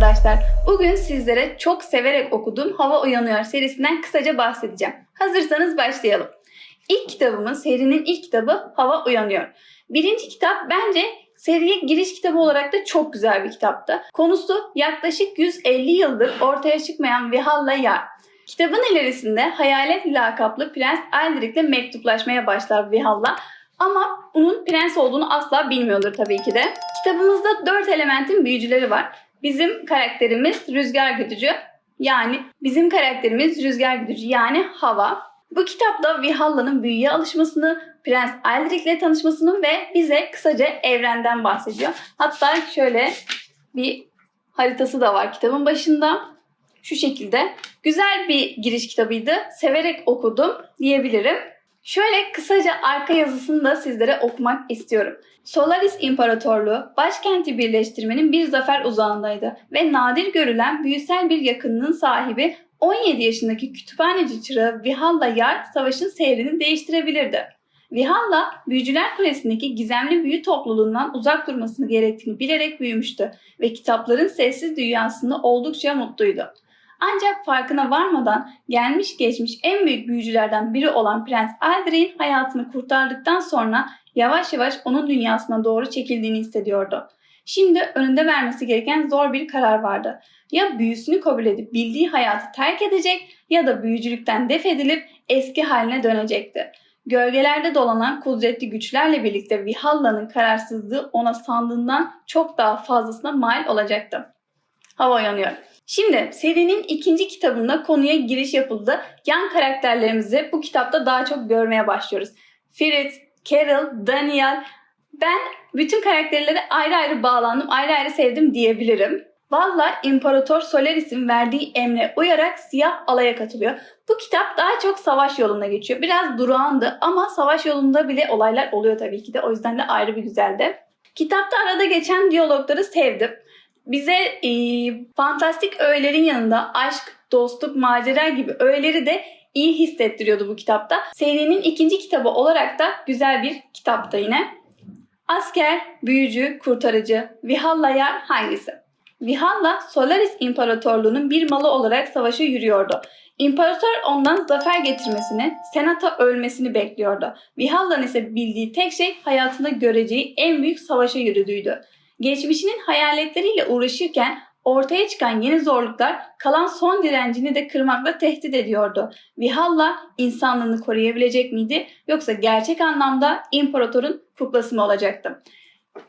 arkadaşlar. Bugün sizlere çok severek okuduğum Hava Uyanıyor serisinden kısaca bahsedeceğim. Hazırsanız başlayalım. İlk kitabımız serinin ilk kitabı Hava Uyanıyor. Birinci kitap bence seriye giriş kitabı olarak da çok güzel bir kitaptı. Konusu yaklaşık 150 yıldır ortaya çıkmayan Vihalla Yar. Kitabın ilerisinde hayalet lakaplı Prens Aldric'le mektuplaşmaya başlar Vihalla. Ama bunun prens olduğunu asla bilmiyordur tabii ki de. Kitabımızda dört elementin büyücüleri var. Bizim karakterimiz rüzgar güdücü. Yani bizim karakterimiz rüzgar güdücü yani hava. Bu kitapta Vihalla'nın büyüye alışmasını, Prens Aldric'le tanışmasını ve bize kısaca evrenden bahsediyor. Hatta şöyle bir haritası da var kitabın başında. Şu şekilde. Güzel bir giriş kitabıydı. Severek okudum diyebilirim. Şöyle kısaca arka yazısını da sizlere okumak istiyorum. Solaris İmparatorluğu başkenti birleştirmenin bir zafer uzağındaydı ve nadir görülen büyüsel bir yakınlığın sahibi 17 yaşındaki kütüphaneci çırağı Vihalla Yar savaşın seyrini değiştirebilirdi. Vihalla, Büyücüler Kulesi'ndeki gizemli büyü topluluğundan uzak durmasını gerektiğini bilerek büyümüştü ve kitapların sessiz dünyasında oldukça mutluydu. Ancak farkına varmadan gelmiş geçmiş en büyük büyücülerden biri olan Prens Aldric'in hayatını kurtardıktan sonra yavaş yavaş onun dünyasına doğru çekildiğini hissediyordu. Şimdi önünde vermesi gereken zor bir karar vardı. Ya büyüsünü kabul edip bildiği hayatı terk edecek ya da büyücülükten def edilip eski haline dönecekti. Gölgelerde dolanan kudretli güçlerle birlikte Vihalla'nın kararsızlığı ona sandığından çok daha fazlasına mal olacaktı. Hava yanıyor. Şimdi serinin ikinci kitabında konuya giriş yapıldı. Yan karakterlerimizi bu kitapta daha çok görmeye başlıyoruz. Fritz, Carol, Daniel. Ben bütün karakterlere ayrı ayrı bağlandım, ayrı ayrı sevdim diyebilirim. Valla İmparator Solaris'in verdiği emre uyarak siyah alaya katılıyor. Bu kitap daha çok savaş yoluna geçiyor. Biraz durağandı ama savaş yolunda bile olaylar oluyor tabii ki de. O yüzden de ayrı bir güzeldi. Kitapta arada geçen diyalogları sevdim bize e, fantastik öğelerin yanında aşk, dostluk, macera gibi öğeleri de iyi hissettiriyordu bu kitapta. Serinin ikinci kitabı olarak da güzel bir kitapta yine. Asker, büyücü, kurtarıcı, Vihalla yer hangisi? Vihalla, Solaris İmparatorluğu'nun bir malı olarak savaşa yürüyordu. İmparator ondan zafer getirmesini, senata ölmesini bekliyordu. Vihalla'nın ise bildiği tek şey hayatında göreceği en büyük savaşa yürüdüğüydü. Geçmişinin hayaletleriyle uğraşırken ortaya çıkan yeni zorluklar kalan son direncini de kırmakla tehdit ediyordu. Vihalla insanlığını koruyabilecek miydi yoksa gerçek anlamda imparatorun kuklası mı olacaktı?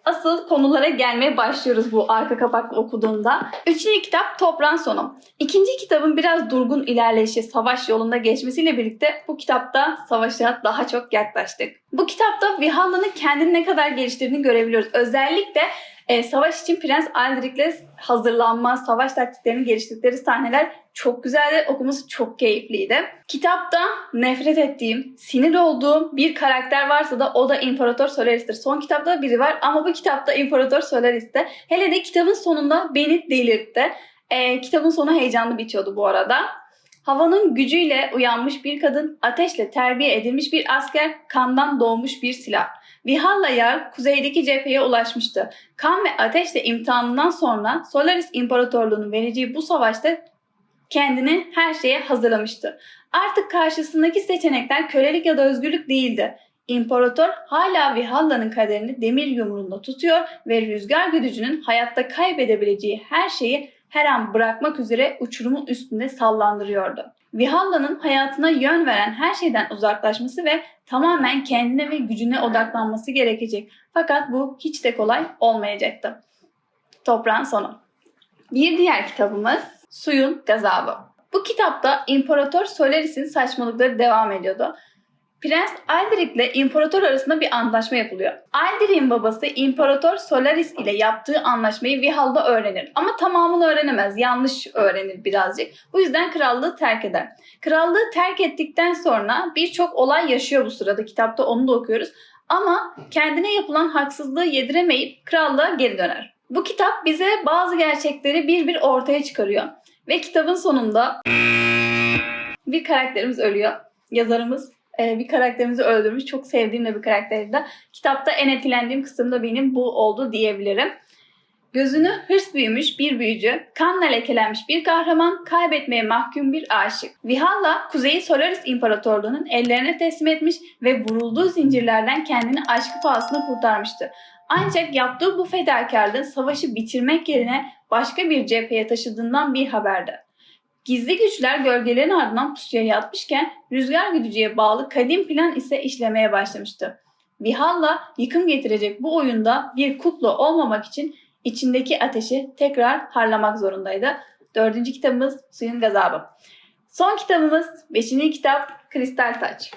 Asıl konulara gelmeye başlıyoruz bu arka kapak okuduğunda. Üçüncü kitap Toprağın Sonu. İkinci kitabın biraz durgun ilerleyişi, savaş yolunda geçmesiyle birlikte bu kitapta savaşa daha çok yaklaştık. Bu kitapta Vihalla'nın kendini ne kadar geliştirdiğini görebiliyoruz. Özellikle e, savaş için Prens Aldric'le hazırlanma, savaş taktiklerini geliştirdikleri sahneler çok güzeldi. Okuması çok keyifliydi. Kitapta nefret ettiğim, sinir olduğum bir karakter varsa da o da İmparator Solaris'tir. Son kitapta da biri var ama bu kitapta İmparator Solaris'te. Hele de kitabın sonunda beni delirtti. E, kitabın sonu heyecanlı bitiyordu bu arada. Havanın gücüyle uyanmış bir kadın, ateşle terbiye edilmiş bir asker, kandan doğmuş bir silah. Vihalla Yar kuzeydeki cepheye ulaşmıştı. Kan ve ateşle imtihanından sonra Solaris İmparatorluğu'nun vereceği bu savaşta kendini her şeye hazırlamıştı. Artık karşısındaki seçenekler kölelik ya da özgürlük değildi. İmparator hala Vihalla'nın kaderini demir yumruğunda tutuyor ve rüzgar güdücünün hayatta kaybedebileceği her şeyi her an bırakmak üzere uçurumun üstünde sallandırıyordu. Vihalla'nın hayatına yön veren her şeyden uzaklaşması ve tamamen kendine ve gücüne odaklanması gerekecek. Fakat bu hiç de kolay olmayacaktı. Toprağın sonu. Bir diğer kitabımız Suyun Gazabı. Bu kitapta İmparator Solaris'in saçmalıkları devam ediyordu. Prens Aldrich ile İmparator arasında bir anlaşma yapılıyor. Aldrich'in babası İmparator Solaris ile yaptığı anlaşmayı Vihal'da öğrenir. Ama tamamını öğrenemez. Yanlış öğrenir birazcık. Bu yüzden krallığı terk eder. Krallığı terk ettikten sonra birçok olay yaşıyor bu sırada. Kitapta onu da okuyoruz. Ama kendine yapılan haksızlığı yediremeyip krallığa geri döner. Bu kitap bize bazı gerçekleri bir bir ortaya çıkarıyor. Ve kitabın sonunda bir karakterimiz ölüyor. Yazarımız e, bir karakterimizi öldürmüş. Çok sevdiğim de bir karakterdi. Kitapta en etkilendiğim kısım da benim bu oldu diyebilirim. Gözünü hırs büyümüş bir büyücü, kanla lekelenmiş bir kahraman, kaybetmeye mahkum bir aşık. Vihalla, Kuzeyi Solaris İmparatorluğu'nun ellerine teslim etmiş ve vurulduğu zincirlerden kendini aşkı pahasına kurtarmıştı. Ancak yaptığı bu fedakarlığın savaşı bitirmek yerine başka bir cepheye taşıdığından bir haberdi. Gizli güçler gölgelerin ardından pusuya yatmışken rüzgar güdücüye bağlı kadim plan ise işlemeye başlamıştı. Vihalla yıkım getirecek bu oyunda bir kukla olmamak için içindeki ateşi tekrar harlamak zorundaydı. Dördüncü kitabımız Suyun Gazabı. Son kitabımız beşinci kitap Kristal Taç.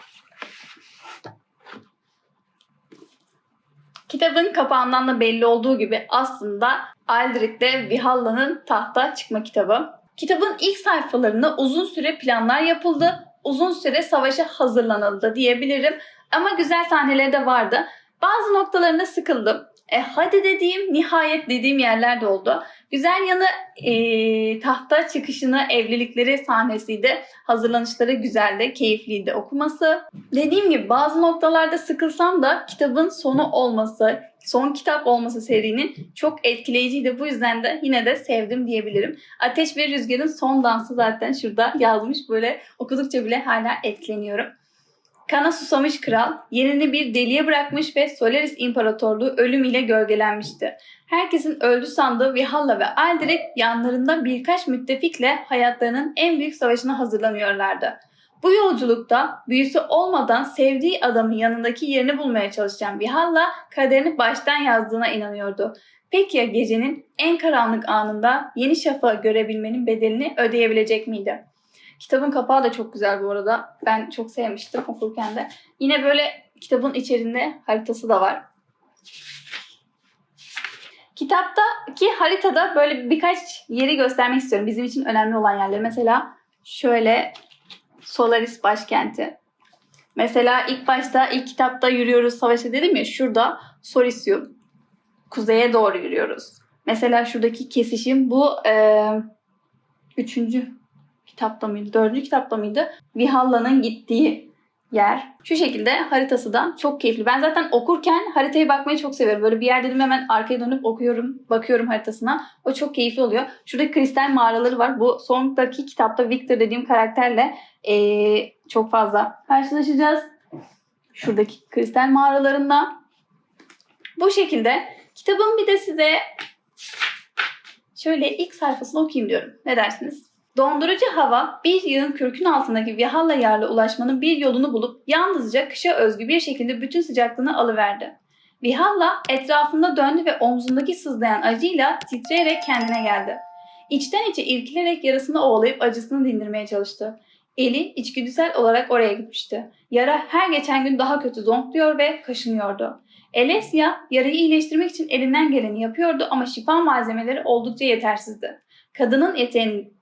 Kitabın kapağından da belli olduğu gibi aslında Aldrich'te Vihalla'nın tahta çıkma kitabı. Kitabın ilk sayfalarında uzun süre planlar yapıldı, uzun süre savaşa hazırlanıldı diyebilirim. Ama güzel sahneleri de vardı. Bazı noktalarında sıkıldım. E hadi dediğim, nihayet dediğim yerler de oldu. Güzel yanı e, tahta çıkışını, evlilikleri sahnesiydi. Hazırlanışları güzeldi, keyifliydi okuması. Dediğim gibi bazı noktalarda sıkılsam da kitabın sonu olması, son kitap olması serinin çok etkileyiciydi. Bu yüzden de yine de sevdim diyebilirim. Ateş ve Rüzgar'ın son dansı zaten şurada yazmış. Böyle okudukça bile hala etkileniyorum. Kana susamış kral yerini bir deliye bırakmış ve Solaris İmparatorluğu ölüm ile gölgelenmişti. Herkesin öldü sandığı Vihalla ve Aldrich yanlarında birkaç müttefikle hayatlarının en büyük savaşına hazırlanıyorlardı. Bu yolculukta büyüsü olmadan sevdiği adamın yanındaki yerini bulmaya çalışan Vihalla kaderini baştan yazdığına inanıyordu. Peki ya gecenin en karanlık anında yeni şafağı görebilmenin bedelini ödeyebilecek miydi? Kitabın kapağı da çok güzel bu arada. Ben çok sevmiştim okurken de. Yine böyle kitabın içerisinde haritası da var. Kitaptaki haritada böyle birkaç yeri göstermek istiyorum. Bizim için önemli olan yerleri. Mesela şöyle Solaris başkenti. Mesela ilk başta ilk kitapta yürüyoruz savaşa dedim ya şurada Sorisium. Kuzeye doğru yürüyoruz. Mesela şuradaki kesişim bu e, üçüncü kitapta mıydı? Dördüncü kitapta mıydı? Vihalla'nın gittiği yer. Şu şekilde haritası da çok keyifli. Ben zaten okurken haritaya bakmayı çok seviyorum. Böyle bir yer dedim hemen arkaya dönüp okuyorum, bakıyorum haritasına. O çok keyifli oluyor. Şurada kristal mağaraları var. Bu sondaki kitapta Victor dediğim karakterle ee, çok fazla karşılaşacağız. Şuradaki kristal mağaralarında. Bu şekilde kitabın bir de size şöyle ilk sayfasını okuyayım diyorum. Ne dersiniz? Dondurucu hava bir yığın kürkün altındaki Vihalla yarla ulaşmanın bir yolunu bulup yalnızca kışa özgü bir şekilde bütün sıcaklığını alıverdi. Vihalla etrafında döndü ve omzundaki sızlayan acıyla titreyerek kendine geldi. İçten içe irkilerek yarasını ovalayıp acısını dindirmeye çalıştı. Eli içgüdüsel olarak oraya gitmişti. Yara her geçen gün daha kötü zonkluyor ve kaşınıyordu. Elesya yarayı iyileştirmek için elinden geleni yapıyordu ama şifa malzemeleri oldukça yetersizdi. Kadının yeteneğini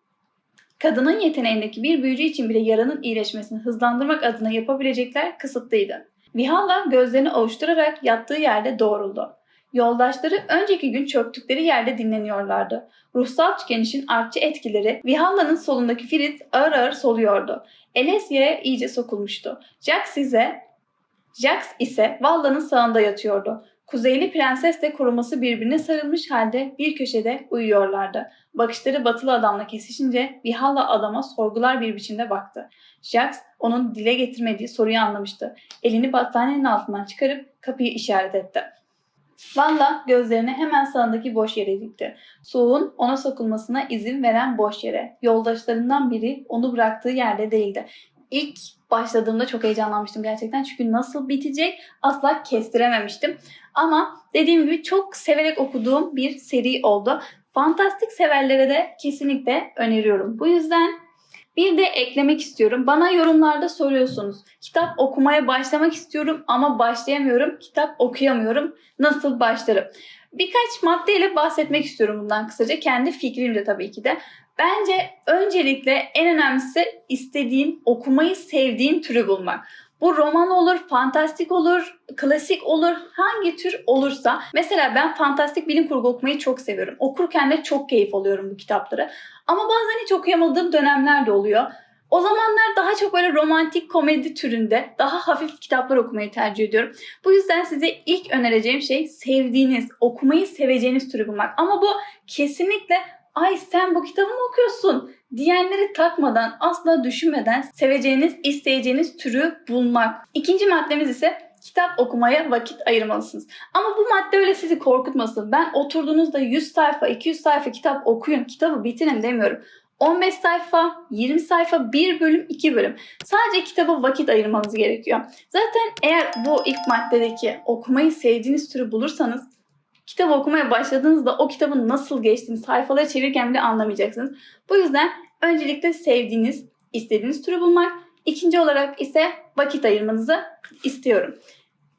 Kadının yeteneğindeki bir büyücü için bile yaranın iyileşmesini hızlandırmak adına yapabilecekler kısıtlıydı. Vihalla gözlerini ovuşturarak yattığı yerde doğruldu. Yoldaşları önceki gün çöktükleri yerde dinleniyorlardı. Ruhsal tükenişin artçı etkileri Vihalla'nın solundaki Firit ağır ağır soluyordu. Elesya'ya iyice sokulmuştu. Jax ise Jax ise Valla'nın sağında yatıyordu. Kuzeyli prensesle koruması birbirine sarılmış halde bir köşede uyuyorlardı. Bakışları batılı adamla kesişince Vihalla adama sorgular bir biçimde baktı. Jax onun dile getirmediği soruyu anlamıştı. Elini battaniyenin altından çıkarıp kapıyı işaret etti. Valla gözlerini hemen sağındaki boş yere dikti. Soğuğun ona sokulmasına izin veren boş yere. Yoldaşlarından biri onu bıraktığı yerde değildi. İlk başladığımda çok heyecanlanmıştım gerçekten. Çünkü nasıl bitecek asla kestirememiştim. Ama dediğim gibi çok severek okuduğum bir seri oldu. Fantastik severlere de kesinlikle öneriyorum. Bu yüzden bir de eklemek istiyorum. Bana yorumlarda soruyorsunuz. Kitap okumaya başlamak istiyorum ama başlayamıyorum. Kitap okuyamıyorum. Nasıl başlarım? Birkaç maddeyle bahsetmek istiyorum bundan kısaca. Kendi fikrim de tabii ki de. Bence öncelikle en önemlisi istediğin, okumayı sevdiğin türü bulmak. Bu roman olur, fantastik olur, klasik olur, hangi tür olursa. Mesela ben fantastik bilim kurgu okumayı çok seviyorum. Okurken de çok keyif alıyorum bu kitapları. Ama bazen hiç okuyamadığım dönemler de oluyor. O zamanlar daha çok böyle romantik komedi türünde daha hafif kitaplar okumayı tercih ediyorum. Bu yüzden size ilk önereceğim şey sevdiğiniz, okumayı seveceğiniz türü bulmak. Ama bu kesinlikle ay sen bu kitabı mı okuyorsun diyenleri takmadan, asla düşünmeden seveceğiniz, isteyeceğiniz türü bulmak. İkinci maddemiz ise kitap okumaya vakit ayırmalısınız. Ama bu madde öyle sizi korkutmasın. Ben oturduğunuzda 100 sayfa, 200 sayfa kitap okuyun, kitabı bitirin demiyorum. 15 sayfa, 20 sayfa, 1 bölüm, 2 bölüm. Sadece kitaba vakit ayırmanız gerekiyor. Zaten eğer bu ilk maddedeki okumayı sevdiğiniz türü bulursanız kitabı okumaya başladığınızda o kitabın nasıl geçtiğini sayfaları çevirirken bile anlamayacaksınız. Bu yüzden öncelikle sevdiğiniz, istediğiniz türü bulmak. İkinci olarak ise vakit ayırmanızı istiyorum.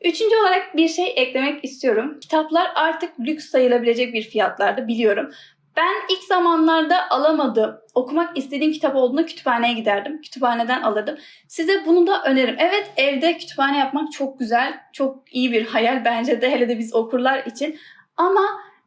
Üçüncü olarak bir şey eklemek istiyorum. Kitaplar artık lüks sayılabilecek bir fiyatlarda biliyorum. Ben ilk zamanlarda alamadığım, okumak istediğim kitap olduğunda kütüphaneye giderdim. Kütüphaneden alırdım. Size bunu da öneririm. Evet evde kütüphane yapmak çok güzel, çok iyi bir hayal bence de hele de biz okurlar için. Ama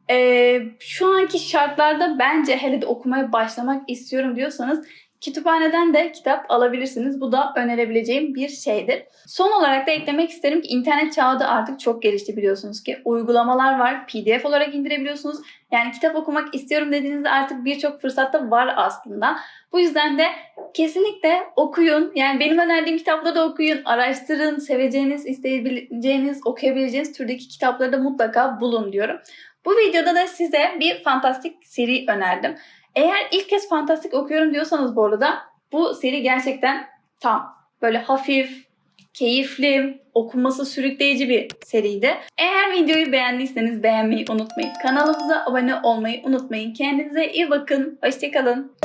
e, şu anki şartlarda bence hele de okumaya başlamak istiyorum diyorsanız kütüphaneden de kitap alabilirsiniz. Bu da önerebileceğim bir şeydir. Son olarak da eklemek isterim ki internet çağı da artık çok gelişti biliyorsunuz ki. Uygulamalar var, pdf olarak indirebiliyorsunuz. Yani kitap okumak istiyorum dediğinizde artık birçok fırsatta var aslında. Bu yüzden de kesinlikle okuyun. Yani benim önerdiğim kitapları da okuyun. Araştırın. Seveceğiniz, isteyebileceğiniz, okuyabileceğiniz türdeki kitapları da mutlaka bulun diyorum. Bu videoda da size bir fantastik seri önerdim. Eğer ilk kez fantastik okuyorum diyorsanız bu arada bu seri gerçekten tam. Böyle hafif, keyifli, okunması sürükleyici bir seriydi. Eğer videoyu beğendiyseniz beğenmeyi unutmayın. Kanalımıza abone olmayı unutmayın. Kendinize iyi bakın. Hoşçakalın.